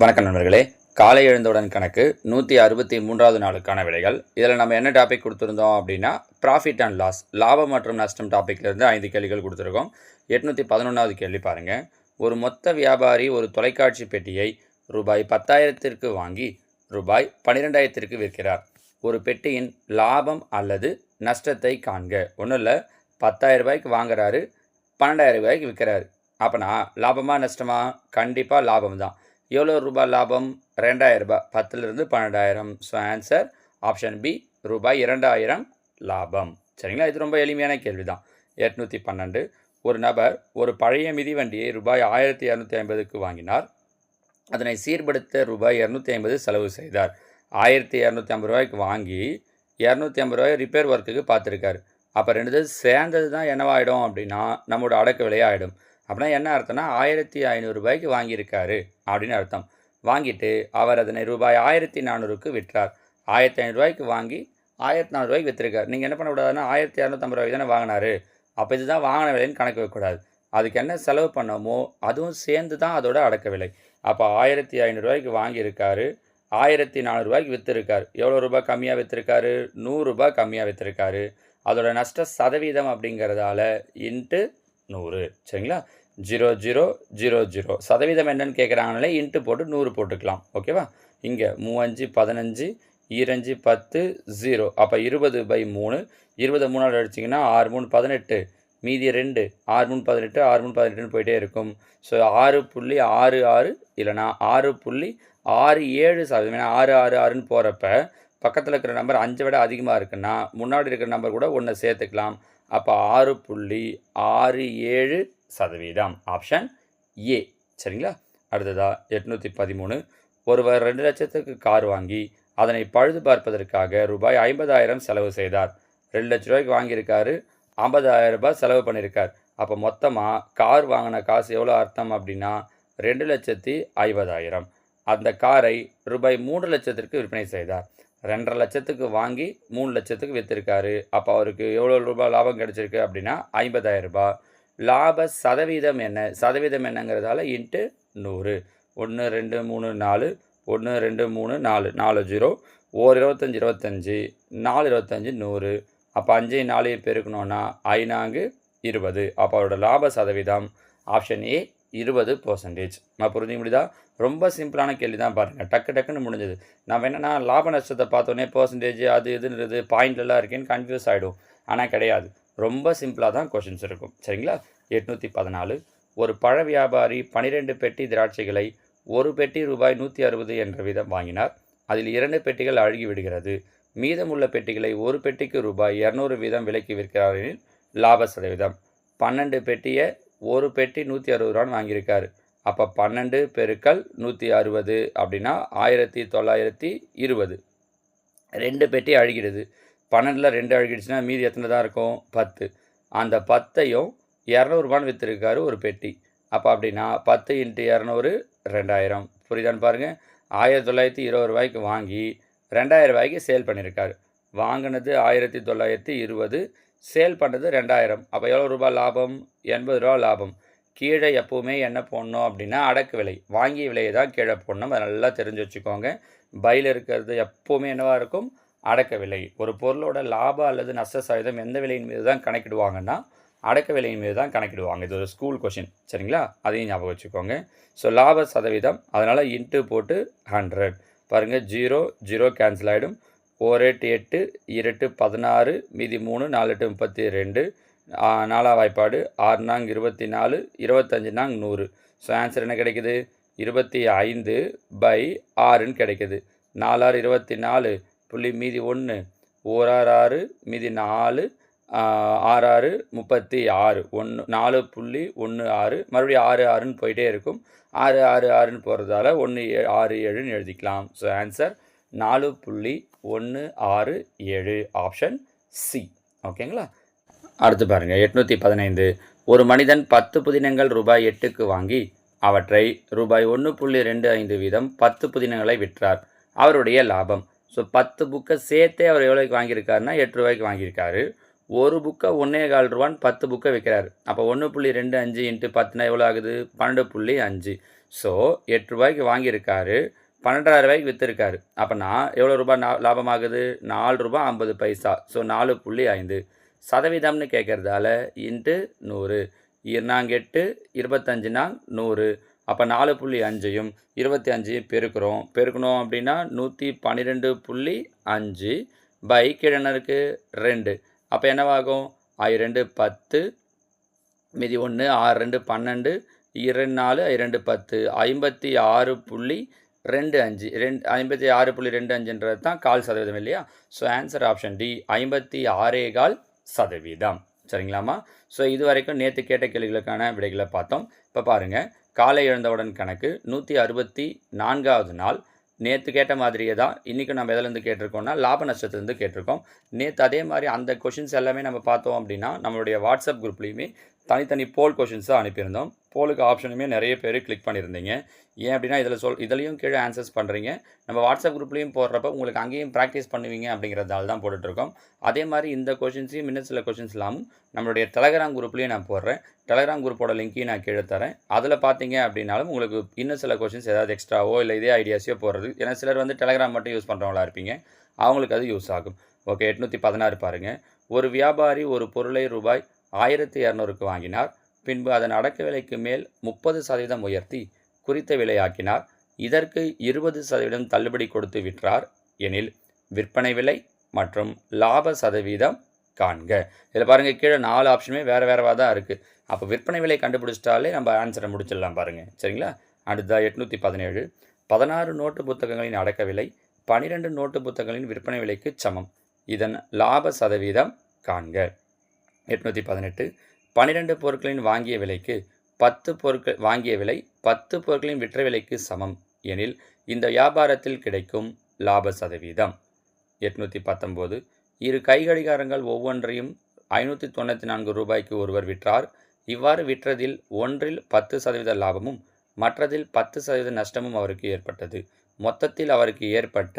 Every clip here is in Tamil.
வணக்கம் நண்பர்களே. காலை எழுந்தவுடன் கணக்கு நூற்றி அறுபத்தி மூன்றாவது நாளுக்கான விடைகள். இதில் நம்ம என்ன டாபிக் கொடுத்துருந்தோம் அப்படின்னா ப்ராஃபிட் அண்ட் லாஸ் லாபம் மற்றும் நஷ்டம் டாப்பிக்லேருந்து ஐந்து கேள்விகள் கொடுத்துருக்கோம். எட்நூற்றி பதினொன்றாவது கேள்வி பாருங்கள் ஒரு மொத்த வியாபாரி ஒரு தொலைக்காட்சி பெட்டியை ரூபாய் பத்தாயிரத்திற்கு வாங்கி ரூபாய் பன்னிரெண்டாயிரத்திற்கு விற்கிறார். ஒரு பெட்டியின் லாபம் அல்லது நஷ்டத்தை காண்க. ஒன்றும் இல்லை பத்தாயிரம் ரூபாய்க்கு வாங்குறாரு பன்னெண்டாயிரம் ரூபாய்க்கு விற்கிறாரு. அப்போனா லாபமாக நஷ்டமா? கண்டிப்பாக லாபம் தான். எவ்வளோ ரூபாய் லாபம்? ரெண்டாயிரம் ரூபாய். பத்துலேருந்து பன்னெண்டாயிரம். ஸோ ஆன்சர் ஆப்ஷன் பி ரூபாய் இரண்டாயிரம் லாபம். சரிங்களா? இது ரொம்ப எளிமையான கேள்வி தான் எட்நூற்றி பன்னெண்டு. ஒரு நபர் ஒரு பழைய மிதிவண்டியை ரூபாய் ஆயிரத்தி இரநூத்தி ஐம்பதுக்கு வாங்கினார். அதனை சீர்படுத்த ரூபாய் இரநூத்தி ஐம்பது செலவு செய்தார். ஆயிரத்தி இரநூத்தி ஐம்பது ரூபாய்க்கு வாங்கி இரநூத்தி ஐம்பது ரூபாய் ரிப்பேர் ஒர்க்குக்கு பார்த்துருக்காரு. அப்போ ரெண்டு சேர்ந்தது தான் என்னவாயிடும் அப்படின்னா நம்மளோட அடக்க விலையாகிடும் அப்படின்னா என்ன அர்த்தம்னா ஆயிரத்தி ஐநூறுரூபாய்க்கு வாங்கியிருக்காரு அப்படின்னு அர்த்தம். வாங்கிட்டு அவர் அதனை ரூபாய் ஆயிரத்தி நானூறுக்கு விற்றார். ஆயிரத்தி ஐநூறுரூவாய்க்கு வாங்கி ஆயிரத்தி நானூறுரூவாய்க்கு விற்றுருக்கார் நீங்கள் என்ன பண்ணக்கூடாதுன்னா ஆயிரத்தி இரநூத்தம்பது ரூபாய்க்கு தானே வாங்கினாரு. அப்போ இதுதான் வாங்கின விலைன்னு கணக்கு வைக்கக்கூடாது. அதுக்கு என்ன செலவு பண்ணோமோ அதுவும் சேர்ந்து தான் அதோட அடக்க விலை. அப்போ ஆயிரத்தி ஐநூறுரூவாய்க்கு வாங்கியிருக்காரு ஆயிரத்தி நானூறுரூவாய்க்கு விற்றுருக்காரு எவ்வளோ ரூபாய் கம்மியாக விற்றுருக்காரு நூறுரூபா கம்மியாக விற்றுருக்காரு அதோட நஷ்ட சதவீதம் அப்படிங்கிறதால இன்ட்டு நூறு. சரிங்களா? Zero zero zero zero. சதவீதம் என்னன்னு கேட்குறாங்களே இன்ட்டு போட்டு நூறு போட்டுக்கலாம். ஓகேவா இங்கே மூவஞ்சு பதினஞ்சு ஈரஞ்சு பத்து ஜீரோ. அப்போ இருபது பை மூணு. இருபது மூணால் அடிச்சிங்கன்னா ஆறு மூணு பதினெட்டு. மீதி ரெண்டு ஆறு மூணு பதினெட்டு ஆறு மூணு பதினெட்டுன்னு போயிட்டே இருக்கும். ஸோ ஆறு புள்ளி ஆறு ஆறு இல்லைனா ஆறு புள்ளி ஆறு ஏழு சதவீதம். ஏன்னா ஆறு ஆறு ஆறுன்னு போகிறப்ப பக்கத்தில் இருக்கிற நம்பர் அஞ்சை விட அதிகமாக இருக்குன்னா முன்னாடி இருக்கிற நம்பர் கூட ஒன்று சேர்த்துக்கலாம். அப்போ ஆறு புள்ளி ஆறு ஏழு சதவீதம். ஆப்ஷன் ஏ சரிங்களா? அடுத்ததாக எட்நூற்றி பதிமூணு. ஒருவர் ரெண்டு லட்சத்துக்கு கார் வாங்கி அதனை பழுது பார்ப்பதற்காக ரூபாய் ஐம்பதாயிரம் செலவு செய்தார். ரெண்டு லட்ச ரூபாய்க்கு வாங்கியிருக்காரு ஐம்பதாயிரம் ரூபாய் செலவு பண்ணியிருக்கார். அப்போ மொத்தமாக கார் வாங்கின காசு எவ்வளோ அர்த்தம் அப்படின்னா ரெண்டு லட்சத்தி ஐம்பதாயிரம். அந்த காரை ரூபாய் மூன்று லட்சத்திற்கு விற்பனை செய்தார். ரெண்டரை லட்சத்துக்கு வாங்கி மூணு லட்சத்துக்கு விற்றுருக்காரு அப்போ அவருக்கு எவ்வளோ ரூபாய் லாபம் கிடச்சிருக்கு அப்படின்னா ஐம்பதாயிரம் ரூபாய். லாப சதவீதம் என்ன? சதவீதம் என்னங்கிறதால இன்ட்டு நூறு. ஒன்று ரெண்டு மூணு நாலு. ஒன்று ரெண்டு மூணு நாலு. நாலு ஜீரோ. ஓர் இருபத்தஞ்சி இருபத்தஞ்சி. நாலு இருபத்தஞ்சி நூறு. அப்போ அஞ்சு நாலு பெருக்கணுன்னா ஐநான்கு இருபது. அப்போ அவரோட லாப சதவீதம். ஆப்ஷன் ஏ இருபது பர்சன்டேஜ் நான் புரிஞ்சுக்க முடியுதா? ரொம்ப சிம்பிளான கேள்வி தான் பாருங்கள் டக்கு டக்குன்னு முடிஞ்சது. நம்ம என்னென்னா லாப நஷ்டத்தை பார்த்தோன்னே பர்சன்டேஜ் அது இதுன்றது பாயிண்ட்லலாம் இருக்கேன்னு கன்ஃபியூஸ் ஆகிடும் ஆனால் கிடையாது. ரொம்ப சிம்பிளாக தான் கொஷின்ஸ் இருக்கும். சரிங்களா? எட்நூற்றி பதினாலு. ஒரு பழ வியாபாரி பனிரெண்டு பெட்டி திராட்சைகளை ஒரு பெட்டி ரூபாய் நூற்றி அறுபது என்ற வீதம் வாங்கினார். அதில் இரண்டு பெட்டிகள் அழுகி விடுகிறது. மீதமுள்ள பெட்டிகளை ஒரு பெட்டிக்கு ரூபாய் இரநூறு வீதம் விலைக்கு விற்கிறார் எனில் லாப சதவீதம். பன்னெண்டு பெட்டியை ஒரு பெட்டி நூற்றி அறுபது ரூபான்னு வாங்கியிருக்காரு. அப்போ பன்னெண்டு பெருக்கல் நூற்றி அறுபது அப்படின்னா ஆயிரத்தி தொள்ளாயிரத்தி இருபது ரெண்டு பெட்டி அழுகிடுது. பன்னெண்டில் ரெண்டு அழுகிடுச்சுன்னா மீதி எத்தனை தான் இருக்கும்? பத்து. அந்த பத்தையும் இரநூறுபான்னு விற்றுருக்காரு ஒரு பெட்டி. அப்போ அப்படின்னா பத்து இன்ட்டு இரநூறு ரெண்டாயிரம். புரியுதான்னு பாருங்கள் ஆயிரத்தி தொள்ளாயிரத்தி இருபது ரூபாய்க்கு வாங்கி ரெண்டாயிரம் ரூபாய்க்கு சேல் பண்ணியிருக்காரு. வாங்கினது ஆயிரத்தி தொள்ளாயிரத்தி இருபது சேல் பண்ணது ரெண்டாயிரம். அப்போ எவ்வளோ ரூபாய் லாபம்? எண்பது ரூபா லாபம். கீழே எப்போவுமே என்ன போடணும் அப்படின்னா அடக்கு விலை. வாங்கிய விலையை தான் கீழே போடணும். அதை நல்லா தெரிஞ்சு வச்சுக்கோங்க. பையில் இருக்கிறது எப்போவுமே என்னவாக இருக்கும்? அடக்க விலை. ஒரு பொருளோட லாபம் அல்லது நஷ்ட சதவீதம் எந்த விலையின் மீது தான் கணக்கிடுவாங்கன்னா அடக்க விலையின் மீது தான் கணக்கிடுவாங்க. இது ஒரு ஸ்கூல் கொஷின் சரிங்களா? அதையும் ஞாபகம் வச்சுக்கோங்க. ஸோ லாப சதவீதம். அதனால் இன்ட்டு போட்டு ஹண்ட்ரட் பாருங்கள் ஜீரோ ஜீரோ கேன்சல் ஆகிடும் ஓர் எட்டு எட்டு இரட்டு பதினாறு மீதி மூணு நாலு எட்டு முப்பத்தி ரெண்டு. நாலாம் வாய்ப்பாடு ஆறு நாங் இருபத்தி நாலு இருபத்தஞ்சு நாங் நூறு. ஸோ ஆன்சர் என்ன கிடைக்குது? இருபத்தி ஐந்து பை ஆறுன்னு கிடைக்குது. நாலாறு இருபத்தி நாலு புள்ளி மீதி ஒன்று. ஓராறு ஆறு மீதி நாலு. ஆறு ஆறு முப்பத்தி ஆறு. ஒன்று நாலு புள்ளி ஒன்று ஆறு. மறுபடியும் ஆறு ஆறுன்னு போயிட்டே இருக்கும். ஆறு ஆறு ஆறுன்னு போகிறதால ஒன்று ஏ ஆறு ஏழுன்னு எழுதிக்கலாம். ஸோ ஆன்சர் நாலு புள்ளி ஒன்று ஆறு ஏழு ஆப்ஷன் சி ஓகேங்களா அடுத்து பாருங்கள் எட்நூற்றி பதினைந்து. ஒரு மனிதன் பத்து புதினங்கள் ரூபாய் எட்டுக்கு வாங்கி அவற்றை ரூபாய் ஒன்று புள்ளி ரெண்டு ஐந்து வீதம் பத்து புதினங்களை விற்றார். அவருடைய லாபம். ஸோ பத்து புக்கை சேர்த்தே அவர் எவ்வளோக்கு வாங்கியிருக்காருன்னா எட்டு ரூபாய்க்கு வாங்கியிருக்காரு. ஒரு புக்கை ஒன்றே கால் ரூபான்னு பத்து புக்கை விற்கிறாரு. அப்போ ஒன்று புள்ளி ரெண்டு அஞ்சு இன்ட்டு பத்துனா எவ்வளோ ஆகுது? பன்னெண்டு புள்ளி அஞ்சு. ஸோ எட்டு ரூபாய்க்கு வாங்கியிருக்காரு. பன்னெண்டாயிரம் ரூபாய்க்கு விற்றுருக்காரு அப்போனா எவ்வளோ ரூபாய் நா லாபமாகுது? நாலு ரூபாய் ஐம்பது பைசா. ஸோ நாலு புள்ளி ஐந்து. சதவீதம்னு கேட்குறதால இன்ட்டு நூறு. நாங்கெட்டு இருபத்தஞ்சுனா நூறு. அப்போ நாலு புள்ளி அஞ்சையும் இருபத்தி அஞ்சையும் பெருக்கிறோம். பெருக்கணும் அப்படின்னா நூற்றி பன்னிரெண்டு புள்ளி அஞ்சு பை கிழனருக்கு ரெண்டு. அப்போ என்னவாகும்? ஐ ரெண்டு பத்து. மீதி ஒன்று ஆறு ரெண்டு பன்னெண்டு. இரண்டு நாலு இரண்டு பத்து. ஐம்பத்தி ஆறு புள்ளி ரெண்டு அஞ்சு ரெண்டு ஐம்பத்தி ஆறு புள்ளி ரெண்டு அஞ்சுன்றது தான் கால் சதவீதம் இல்லையா? ஸோ ஆன்சர் ஆப்ஷன் டி ஐம்பத்தி ஆறே கால் சதவீதம். சரிங்களாம்மா? ஸோ இது வரைக்கும் நேற்று கேட்ட கேள்விகளுக்கான விடைகளை பார்த்தோம். இப்போ பாருங்கள் காலை எழுந்தவுடன் கணக்கு நூற்றி அறுபத்தி நான்காவது நாள். நேற்று கேட்ட மாதிரியே தான் இன்றைக்கும் நம்ம எதுலேருந்து கேட்டிருக்கோம்னா லாப நஷ்டத்துலேருந்து கேட்டிருக்கோம். நேற்று அதே மாதிரி அந்த கொஷின்ஸ் எல்லாமே நம்ம பார்த்தோம் அப்படின்னா நம்மளுடைய வாட்ஸ்அப் குரூப்லேயுமே தனித்தனி போல் கொஷின்ஸாக அனுப்பியிருந்தோம். போலுக்கு ஆப்ஷனுமே நிறைய பேர் கிளிக் பண்ணியிருந்தீங்க. ஏன் அப்படின்னா இதில் சொல் இதுலேயும் கீழே ஆன்சர்ஸ் பண்ணுறீங்க நம்ம வாட்ஸ்அப் குரூப்லேயும் போடுறப்ப உங்களுக்கு அங்கேயும் ப்ராக்டிஸ் பண்ணுவீங்க அப்படிங்கிறதால தான் போட்டுட்ருக்கோம். அதே மாதிரி இந்த கொஷின்ஸையும் இன்னும் சில கொஷின்ஸ் இல்லாமல் நம்மளுடைய டெலகிராம் குரூப்லேயும் நான் போடுறேன். டெலகிராம் குரூப்போட லிங்க்கையும் நான் கீழே தரேன். அதில் பார்த்தீங்க அப்படின்னாலும் உங்களுக்கு இன்னும் சில கொஷின்ஸ் ஏதாவது எக்ஸ்ட்ராவோ இல்லை இதே ஐடியாஸோ போடுறது. ஏன்னா சிலர் வந்து டெலகிராம் மட்டும் யூஸ் பண்ணுறவங்களா இருப்பீங்க. அவங்களுக்கு அது யூஸ் ஆகும். ஓகே எட்நூற்றி பதினாறு பாருங்கள் ஒரு வியாபாரி ஒரு பொருளை ரூபாய் ஆயிரத்தி இரநூறுக்கு வாங்கினார். பின்பு அதன் அடக்க விலைக்கு மேல் முப்பது சதவீதம் உயர்த்தி குறித்த விலையாக்கினார். இதற்கு இருபது சதவீதம் தள்ளுபடி கொடுத்து விற்றார். எனில் விற்பனை விலை மற்றும் லாப சதவீதம் காண்க. இதில் பாருங்கள் கீழே நாலு ஆப்ஷனுமே வேறு வேறவாக தான் இருக்குது அப்போ விற்பனை விலை கண்டுபிடிச்சிட்டாலே நம்ம ஆன்சரை முடிச்சிடலாம் பாருங்கள் சரிங்களா? அடுத்ததாக எட்நூற்றி பதினேழு. பதினாறு நோட்டு புத்தகங்களின் அடக்க விலை பனிரெண்டு நோட்டு புத்தகங்களின் விற்பனை விலைக்கு சமம். இதன் லாப சதவீதம் காண்க. எட்நூற்றி பதினெட்டு. பன்னிரெண்டு பொருட்களின் வாங்கிய விலைக்கு பத்து பொருட்கள் வாங்கிய விலை பத்து பொருட்களின் விற்ற விலைக்கு சமம் எனில் இந்த வியாபாரத்தில் கிடைக்கும் லாப சதவீதம். எட்நூற்றி பத்தொம்போது. இரு கைகடிகாரங்கள் ஒவ்வொன்றையும் ஐநூற்றி தொண்ணூற்றி நான்கு ரூபாய்க்கு ஒருவர் விற்றார். இவ்வாறு விற்றதில் ஒன்றில் பத்து சதவீத லாபமும் மற்றதில் பத்து சதவீத நஷ்டமும் அவருக்கு ஏற்பட்டது. மொத்தத்தில் அவருக்கு ஏற்பட்ட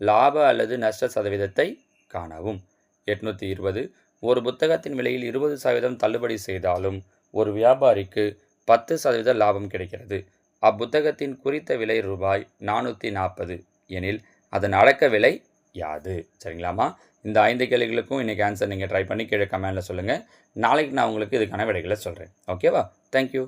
லாப அல்லது நஷ்ட சதவீதத்தை காணவும். எட்நூற்றி இருபது. ஒரு புத்தகத்தின் விலையில் இருபது சதவீதம் தள்ளுபடி செய்தாலும் ஒரு வியாபாரிக்கு பத்து சதவீத லாபம் கிடைக்கிறது. அப்புத்தகத்தின் குறித்த விலை ரூபாய் நானூற்றி நாற்பது எனில் அதன் அடக்க விலை யாது? சரிங்களாமா இந்த ஐந்து கேள்விகளுக்கும் இன்றைக்கி ஆன்சர் நீங்கள் ட்ரை பண்ணி கீழே கமெண்டில் சொல்லுங்கள் நாளைக்கு நான் உங்களுக்கு இதுக்கான விடைகளை சொல்கிறேன் ஓகேவா தேங்க்யூ